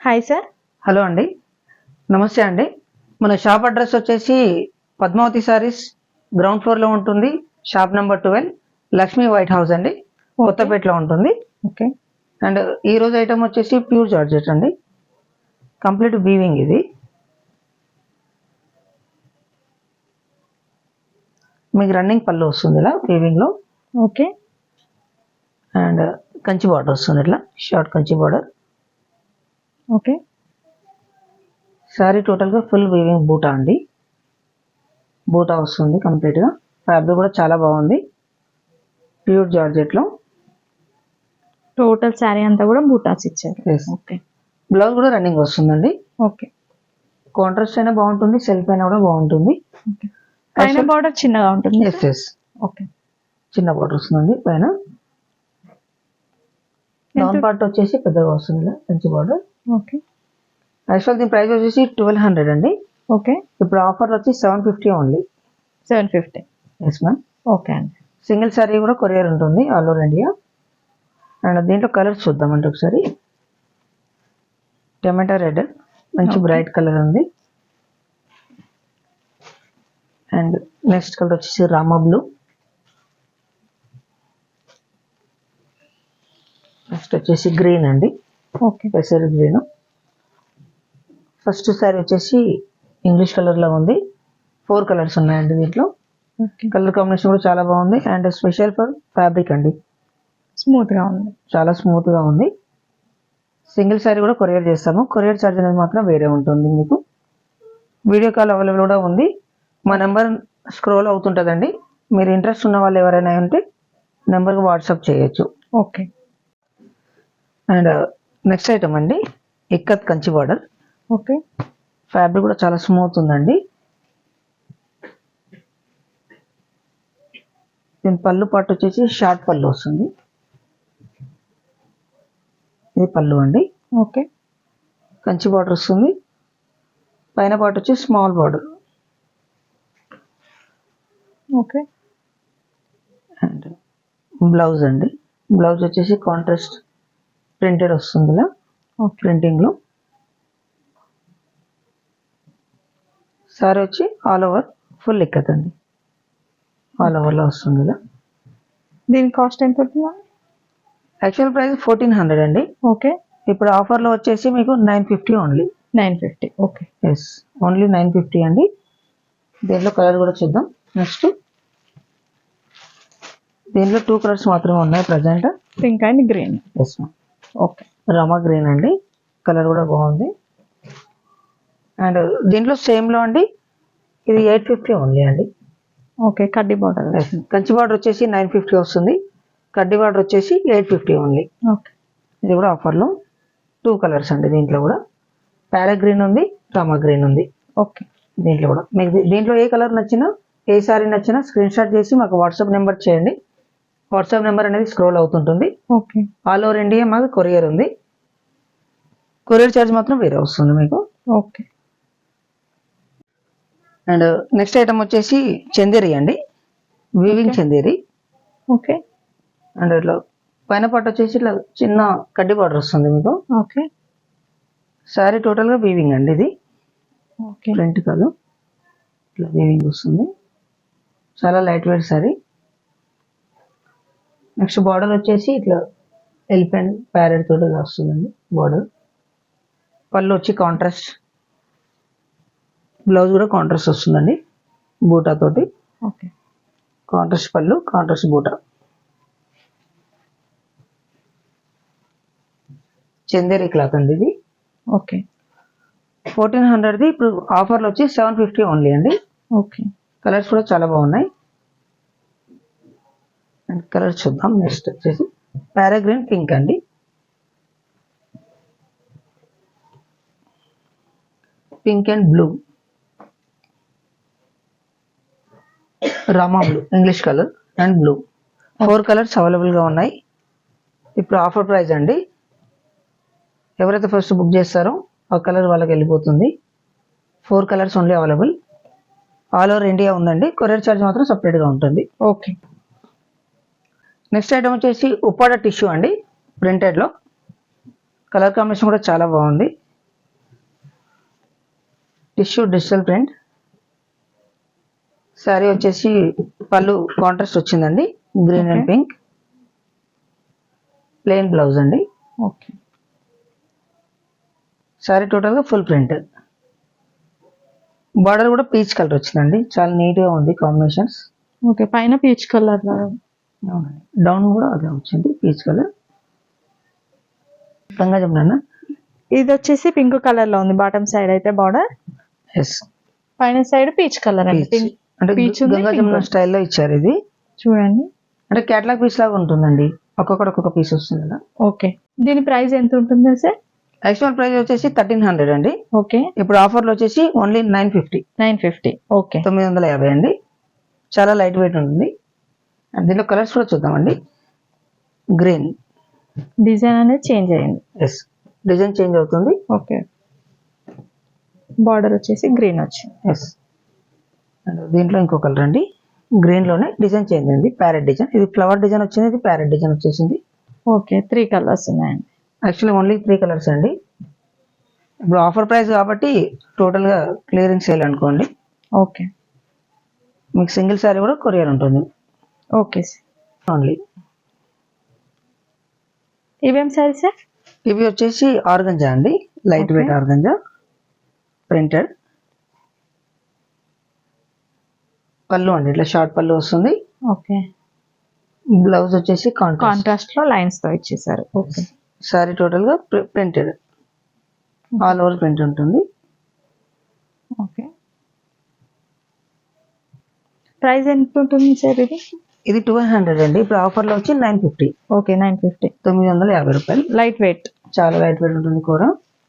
Hi sir. Hello అండి. నమస్తే అండి. మన షాప్ అడ్రస్ వచ్చేసి పద్మావతి సారీస్ గ్రౌండ్ ఫ్లోర్లో ఉంటుంది. Shop number twelve Lakshmi white house అండి. కొత్తపేటలో ఉంటుంది. ఓకే. అండ్ ఈ రోజు ఐటమ్ వచ్చేసి ప్యూర్ జార్జెట్ అండి. కంప్లీట్ వీవింగ్ ఇది. మీకు రన్నింగ్ పళ్ళు వస్తుంది ఇలా వీవింగ్లో. ఓకే. అండ్ కంచి బార్డర్ వస్తుంది ఇట్లా short Kanchi border. Okay. Sari టోటల్గా ఫుల్ వీవింగ్ బూటా అండి. బూటా వస్తుంది కంప్లీట్గా. ఫ్యాబ్రిక్ కూడా చాలా బాగుంది. ప్యూర్ జార్జెట్లో. టోటల్ శారీ అంతా కూడా బూటాస్ ఇచ్చారు. ఓకే. బ్లౌజ్ కూడా రన్నింగ్ వస్తుందండి. ఓకే. కాంట్రాస్ట్ అయినా బాగుంటుంది సెల్ఫ్ అయినా కూడా బాగుంటుంది. పైన బార్డర్ చిన్నగా ఉంటుంది. Yes yes okay. చిన్న బార్డర్ వస్తుందండి పైన. డౌన్ పార్ట్ వచ్చేసి పెద్దగా వస్తుంది మంచి బార్డర్ ఓకే. యాక్చువల్ దీని ప్రైస్ వచ్చేసి ట్వెల్వ్ హండ్రెడ్ అండి. ఓకే. ఇప్పుడు ఆఫర్ వచ్చి seven fifty only seven fifty yes ma'am okay అండి. సింగిల్ శారీ కూడా కొరియర్ ఉంటుంది ఆల్ ఓవర్ ఇండియా అండ్ దీంట్లో కలర్స్ చూద్దామంటే ఒకసారి. టమాటా రెడ్ మంచి. బ్రైట్ కలర్ ఉంది. అండ్ నెక్స్ట్ కలర్ వచ్చేసి రామా బ్లూ నెక్స్ట్ వచ్చేసి గ్రీన్ అండి. ఓకే. పెసర్ గ్రీన్ ఫస్ట్ శారీ వచ్చేసి ఇంగ్లీష్ కలర్లో ఉంది. ఫోర్ కలర్స్ ఉన్నాయండి దీంట్లో. కలర్ కాంబినేషన్ కూడా చాలా బాగుంది అండ్ స్పెషల్ ఫర్ ఫ్యాబ్రిక్ అండి. స్మూత్గా ఉంది. చాలా స్మూత్గా ఉంది. సింగిల్ శారీ కూడా కొరియర్ చేస్తాము. కొరియర్ ఛార్జ్ అనేది మాత్రం వేరే ఉంటుంది మీకు. వీడియో కాల్ అవైలబుల్ కూడా ఉంది. మా నెంబర్ స్క్రోల్ అవుతుంటుందండి. మీరు ఇంట్రెస్ట్ ఉన్న వాళ్ళు ఎవరైనా ఉంటే నెంబర్కి వాట్సాప్ చేయొచ్చు. ఓకే. అండ్ నెక్స్ట్ ఐటమ్ అండి ikat Kanchi border okay. Fabric కూడా చాలా స్మూత్ ఉందండి. దీని పళ్ళు పాటు వచ్చేసి షార్ట్ పళ్ళు వస్తుంది. ఇది పళ్ళు అండి. ఓకే. కంచి బార్డర్ వస్తుంది. పైన పాటు వచ్చి small border okay. And blouse అండి. బ్లౌజ్ వచ్చేసి కాంట్రాస్ట్ ప్రింటెడ్ వస్తుంది ఇలా ప్రింటింగ్లో సారీ వచ్చి ఆల్ ఓవర్ ఫుల్ ఎక్కదండి ఆల్ ఓవర్లో వస్తుంది ఇలా దీని కాస్ట్ ఎంత ఉంటుందా యాక్చువల్ ప్రైస్ ఫోర్టీన్ హండ్రెడ్ అండి. ఓకే. ఇప్పుడు ఆఫర్లో వచ్చేసి మీకు nine fifty only nine fifty okay. Yes only nine fifty అండి. దీంట్లో కలర్ కూడా చూద్దాం. నెక్స్ట్ దీంట్లో టూ కలర్స్ మాత్రమే ఉన్నాయి present pink and green yes okay. Rama green అండి. కలర్ కూడా బాగుంది. అండ్ దీంట్లో సేమ్లో అండి. ఇది ఎయిట్ ఫిఫ్టీ ఓన్లీ అండి. ఓకే కడ్డీ బార్డర్. కంచి బార్డర్ వచ్చేసి నైన్ ఫిఫ్టీ వస్తుంది. కడ్డీ బార్డర్ వచ్చేసి ఎయిట్ ఫిఫ్టీ ఓన్లీ. ఓకే. ఇది కూడా ఆఫర్లో. టూ కలర్స్ అండి దీంట్లో కూడా. ప్యారా గ్రీన్ ఉంది రామా గ్రీన్ ఉంది. ఓకే. దీంట్లో కూడా. మీకు దీంట్లో ఏ కలర్ నచ్చినా ఏ సారీ నచ్చినా స్క్రీన్ షాట్ చేసి మాకు వాట్సాప్ నెంబర్ చేయండి. వాట్సాప్ నెంబర్ అనేది స్క్రోల్ అవుతుంటుంది. ఓకే. ఆల్ ఓవర్ ఇండియా మాకు కొరియర్ ఉంది. కొరియర్ ఛార్జ్ మాత్రం వేరే వస్తుంది మీకు. ఓకే. అండ్ నెక్స్ట్ ఐటమ్ వచ్చేసి చందేరి అండి. వీవింగ్. చందేరి. ఓకే. అండ్ ఇట్లా పైన పట్టు వచ్చేసి ఇట్లా చిన్న కడ్డీ బార్డర్ వస్తుంది మీకు. ఓకే. శారీ టోటల్గా వీవింగ్ అండి ఇది. ఓకే. ప్రింట్ కాదు. ఇట్లా వీవింగ్ వస్తుంది. చాలా light weight sari next border వచ్చేసి ఇట్లా ఎలిఫెంట్ ప్యారెట్ తోటి వస్తుందండి బార్డర్. పళ్ళు వచ్చి కాంట్రాస్ట్ బ్లౌజ్ కూడా కాంట్రాస్ట్ వస్తుందండి బూటా తోటి. ఓకే. కాంట్రాస్ట్ పళ్ళు కాంట్రాస్ట్ బూటా. చందేరి క్లాత్ అండి ఇది. ఓకే. ఫోర్టీన్ హండ్రెడ్ది ఇప్పుడు ఆఫర్లో వచ్చి సెవెన్ ఫిఫ్టీ ఓన్లీ అండి. ఓకే. కలర్స్ కూడా చాలా బాగున్నాయి. అండ్ కలర్ చూద్దాం. నెక్స్ట్ వచ్చేసి పారాగ్రీన్ పింక్ అండి. Pink and blue. Rama blue English colour and blue. Four colours అవైలబుల్గా ఉన్నాయి. ఇప్పుడు ఆఫర్ ప్రైస్ అండి. ఎవరైతే ఫస్ట్ బుక్ చేస్తారో ఆ కలర్ వాళ్ళకి వెళ్ళిపోతుంది. Four colours only available. All over India ఉందండి. కొరియర్ ఛార్జ్ మాత్రం సపరేట్గా ఉంటుంది. ఓకే. నెక్స్ట్ ఐటమ్ వచ్చేసి ఉప్పాడ టిష్యూ అండి ప్రింటెడ్లో కలర్ కాంబినేషన్ కూడా చాలా బాగుంది. టిష్యూ డిజిటల్ ప్రింట్ శారీ వచ్చేసి పళ్ళు కాంట్రాస్ట్ వచ్చిందండి green and. Pink plain blouse అండి. ఓకే శారీ టోటల్గా ఫుల్ ప్రింట్ బార్డర్ కూడా పీచ్ కలర్ వచ్చిందండి చాలా నీట్గా ఉంది కాంబినేషన్స్ ఓకే పైన పీచ్ కలర్ డౌన్ కూడా అదే వచ్చింది పీచ్ కలర్. గంగా జమున. ఇది వచ్చేసి పింక్ కలర్లో ఉంది బాటమ్ సైడ్ అయితే బార్డర్. ఎస్ పైన సైడ్ పీచ్ కలర్ అండి. పీచ్ అంటే ఉంది, గంగా జమున. స్టైల్లో ఇచ్చారు ఇది. చూడండి. అంటే క్యాటలాగ్ పీస్ లాగా ఉంటుందండి. ఒక్కొక్కటి ఒక్కొక్క పీస్ వస్తుంది కదా. ఓకే. దీని ప్రైస్ ఎంత ఉంటుంది సార్? యాక్చువల్ ప్రైస్ వచ్చేసి థర్టీన్ హండ్రెడ్ అండి. ఓకే. ఇప్పుడు ఆఫర్లో వచ్చేసి only nine fifty nine fifty okay. తొమ్మిది వందల యాభై అండి. చాలా లైట్ వెయిట్ ఉంటుంది. అండ్ దీంట్లో కలర్స్ కూడా చూద్దామండి. గ్రీన్ డిజైన్ అనేది చేంజ్ అయ్యింది ఎస్ డిజైన్ చేంజ్ అవుతుంది. ఓకే బార్డర్ వచ్చేసి గ్రీన్ వచ్చింది. ఎస్ అండ్ దీంట్లో ఇంకో కలర్ అండి. గ్రీన్లోనే డిజైన్ చేంజ్ అయింది. ప్యారెట్ డిజైన్ ఇది ఫ్లవర్ డిజైన్ వచ్చింది ఇది ప్యారెట్ డిజైన్ వచ్చేసింది. ఓకే త్రీ కలర్స్ ఉన్నాయండి. యాక్చువల్లీ ఓన్లీ త్రీ కలర్స్ అండి. ఇప్పుడు ఆఫర్ ప్రైస్ కాబట్టి టోటల్గా క్లియరింగ్ సేల్ అనుకోండి ఓకే మీకు సింగిల్ శారీ కూడా కొరియర్ ఉంటుంది. Okay sir. ఓన్లీ ఇవేం సారీ సార్? ఇవి వచ్చేసి ఆర్గంజా అండి. Light weight. ఆర్గంజా. ప్రింటెడ్ పళ్ళు అండి. ఇట్లా షార్ట్ పళ్ళు వస్తుంది. ఓకే. బ్లౌజ్ వచ్చేసి కాంట్రాస్ట్ కాంట్రాస్ట్లో లైన్స్తో ఇచ్చేసారు. ఓకే. సారీ టోటల్గా ప్రింటెడ్ ఆల్ ఓవర్ ప్రింట్ ఉంటుంది. ఓకే. ప్రైస్ ఎంత ఉంటుంది సార్ ఇది? ఇది టూ హండ్రెడ్ అండి. ఇప్పుడు ఆఫర్లో వచ్చి nine fifty okay nine fifty తొమ్మిది వందల యాభై రూపాయలు. లైట్ వెయిట్ చాలా లైట్ వెయిట్ ఉంటుంది కూడా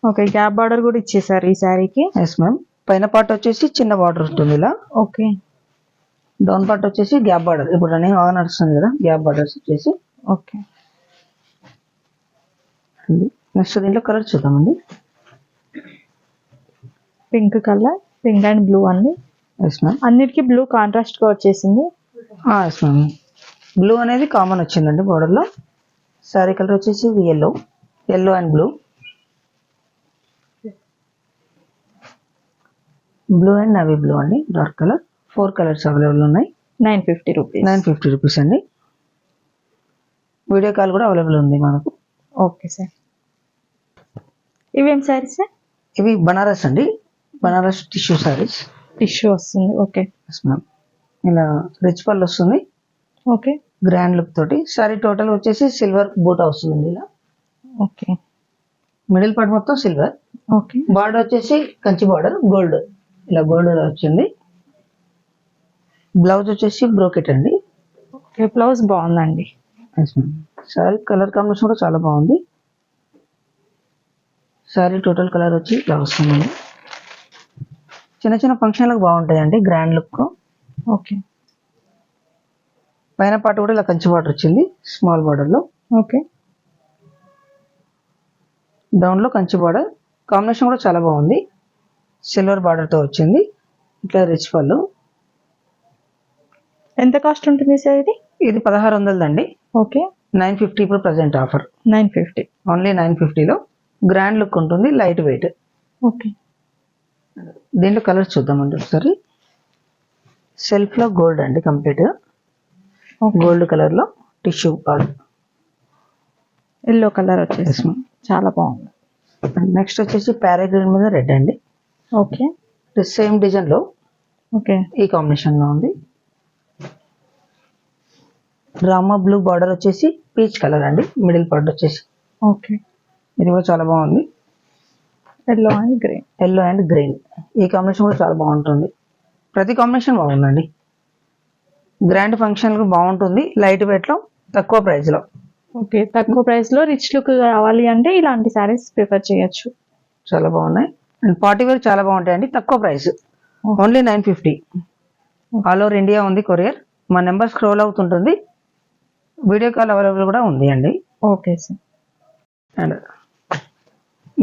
ఓకే గ్యాప్ బార్డర్ కూడా ఇచ్చేసారు ఈ శారీకి? ఎస్ మ్యామ్ పైన పార్ట్ వచ్చేసి చిన్న బార్డర్ ఉంటుంది ఇలా. ఓకే. డౌన్ పార్ట్ వచ్చేసి గ్యాప్ బార్డర్ ఇప్పుడు రన్నింగ్ ఆగా నడుస్తుంది కదా గ్యాప్ బార్డర్స్ వచ్చేసి. ఓకే. నెక్స్ట్ దీంట్లో కలర్ చూద్దామండి. Pink colour pink and blue అండి. ఎస్ మ్యామ్ అన్నిటికీ బ్లూ కాంట్రాస్ట్గా వచ్చేసింది. ఎస్ మ్యామ్ బ్లూ అనేది కామన్ వచ్చిందండి border లో. శారీ కలర్ వచ్చేసి yellow yellow and blue blue and navy blue అండి dark colour four colours available ఉన్నాయి. Nine fifty rupees nine fifty rupees అండి. వీడియో కాల్ కూడా అవైలబుల్ ఉంది మనకు. ఓకే సార్ ఇవేం సారీ సార్ ఇవి బనారస్ అండి. బనారస్ టిష్యూ సారీస్ టిష్యూ వస్తుంది. ఓకే మ్యామ్ ఇలా రిచ్ పళ్ళు వస్తుంది. ఓకే. గ్రాండ్ లుక్ తోటి. సారీ టోటల్ వచ్చేసి సిల్వర్ బూటా వస్తుందండి ఇలా. ఓకే. మిడిల్ పార్ట్ మొత్తం సిల్వర్ ఓకే. బార్డర్ వచ్చేసి కంచి బార్డర్ గోల్డ్ ఇలా గోల్డ్ వచ్చింది. బ్లౌజ్ వచ్చేసి బ్రోకెట్ అండి. ఓకే బ్లౌజ్ బాగుందండి. సారీ కలర్ కాంబినేషన్ కూడా చాలా బాగుంది. సారీ టోటల్ కలర్ వచ్చి ఇలా వస్తుందండి. చిన్న చిన్న ఫంక్షన్లకు బాగుంటాయండి గ్రాండ్ లుక్ ఓకే. పైన పార్ట్ కూడా ఇలా కంచి బార్డర్ వచ్చింది స్మాల్ బార్డర్లో. ఓకే. డౌన్లో కంచి బార్డర్. కాంబినేషన్ కూడా చాలా బాగుంది. సిల్వర్ బార్డర్తో వచ్చింది. ఇట్లా రిచ్ పళ్ళు ఎంత కాస్ట్ ఉంటుంది సార్ ఇది? ఇది పదహారు వందలదండి. ఓకే. నైన్ ఫిఫ్టీ ఇప్పుడు present offer nine fifty. Only nine ఫిఫ్టీలో. గ్రాండ్ లుక్ ఉంటుంది లైట్ వెయిట్ ఓకే. దీంట్లో కలర్స్ చూద్దామండి ఒకసారి. సెల్ఫ్లో గోల్డ్ అండి కంప్లీట్గా ఓకే గోల్డ్ కలర్లో టిష్యూ బార్డర్ ఎల్లో కలర్ వచ్చేసి చాలా బాగుంది. నెక్స్ట్ వచ్చేసి పారాగ్రీన్ మీద రెడ్ అండి. ఓకే సేమ్ డిజైన్లో ఓకే ఈ కాంబినేషన్లో ఉంది. రామా బ్లూ బార్డర్ వచ్చేసి పీచ్ కలర్ అండి. మిడిల్ పార్ట్ వచ్చేసి. ఓకే ఇది కూడా చాలా బాగుంది. Yellow and green yellow and green ఈ కాంబినేషన్ కూడా చాలా బాగుంటుంది. ప్రతి కాంబినేషన్ బాగుందండి. గ్రాండ్ ఫంక్షన్కి బాగుంటుంది. లైట్ వెయిట్లో తక్కువ ప్రైస్లో ఓకే తక్కువ ప్రైస్లో రిచ్ లుక్ కావాలి అంటే ఇలాంటి సారీస్ ప్రిఫర్ చేయొచ్చు. చాలా బాగున్నాయి. అండ్ పార్టీ వేర్ చాలా బాగుంటాయండి. తక్కువ price only nine fifty all over India ఉంది కొరియర్ మా నెంబర్ స్క్రోల్ అవుతుంటుంది. వీడియో కాల్ అవైలబుల్ కూడా ఉంది అండి. Okay sir and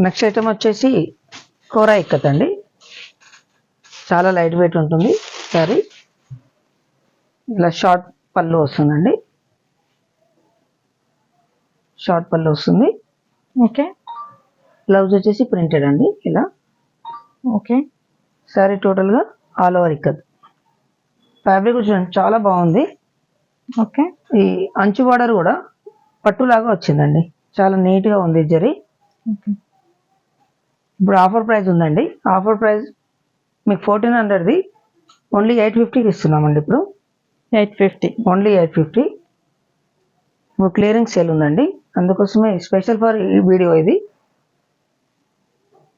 next item వచ్చేసి కోరా ఇక్కత్ అండి చాలా లైట్ వెయిట్ ఉంటుంది. సారీ ఇలా షార్ట్ పళ్ళు వస్తుందండి. షార్ట్ పళ్ళు వస్తుంది. ఓకే. బ్లౌజ్ వచ్చేసి ప్రింటెడ్ అండి ఇలా. ఓకే. శారీ టోటల్గా ఆల్ ఓవర్ ఇక్కత్ ఫ్యాబ్రిక్ చూడండి చాలా బాగుంది. ఓకే. ఈ అంచు బార్డర్ కూడా పట్టులాగా వచ్చిందండి. చాలా నీట్గా ఉంది జరీ. ఇప్పుడు ఆఫర్ ప్రైస్ ఉందండి. ఆఫర్ ప్రైస్ మీకు ఫోర్టీన్ హండ్రెడ్ది ఓన్లీ ఎయిట్ ఫిఫ్టీకి ఇస్తున్నామండి ఇప్పుడు. Eight fifty only eight fifty ఇప్పుడు క్లియరింగ్ సేల్ ఉందండి. అందుకోసమే స్పెషల్ ఫర్ ఈ వీడియో ఇది.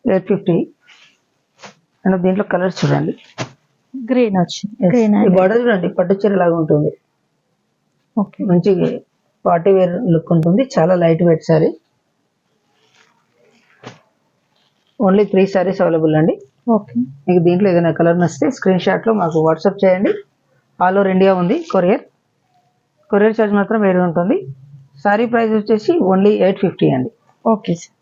ఎయిట్ ఫిఫ్టీ అండ్ దీంట్లో కలర్స్ చూడండి. గ్రీన్ వచ్చింది. బార్డర్ చూడండి పట్టు చీర లాగా ఉంటుంది. ఓకే మంచి పార్టీ వేర్ లుక్ ఉంటుంది. చాలా light weight sari only three saris available అండి. ఓకే. మీకు దీంట్లో ఏదైనా కలర్ నచ్చితే స్క్రీన్ షాట్లో మాకు వాట్సాప్ చేయండి. ఆల్ ఓవర్ ఇండియా ఉంది కొరియర్. కొరియర్ ఛార్జ్ మాత్రం వేరే ఉంటుంది. సారీ ప్రైస్ వచ్చేసి ఓన్లీ ఎయిట్ ఫిఫ్టీ అండి. Okay sir.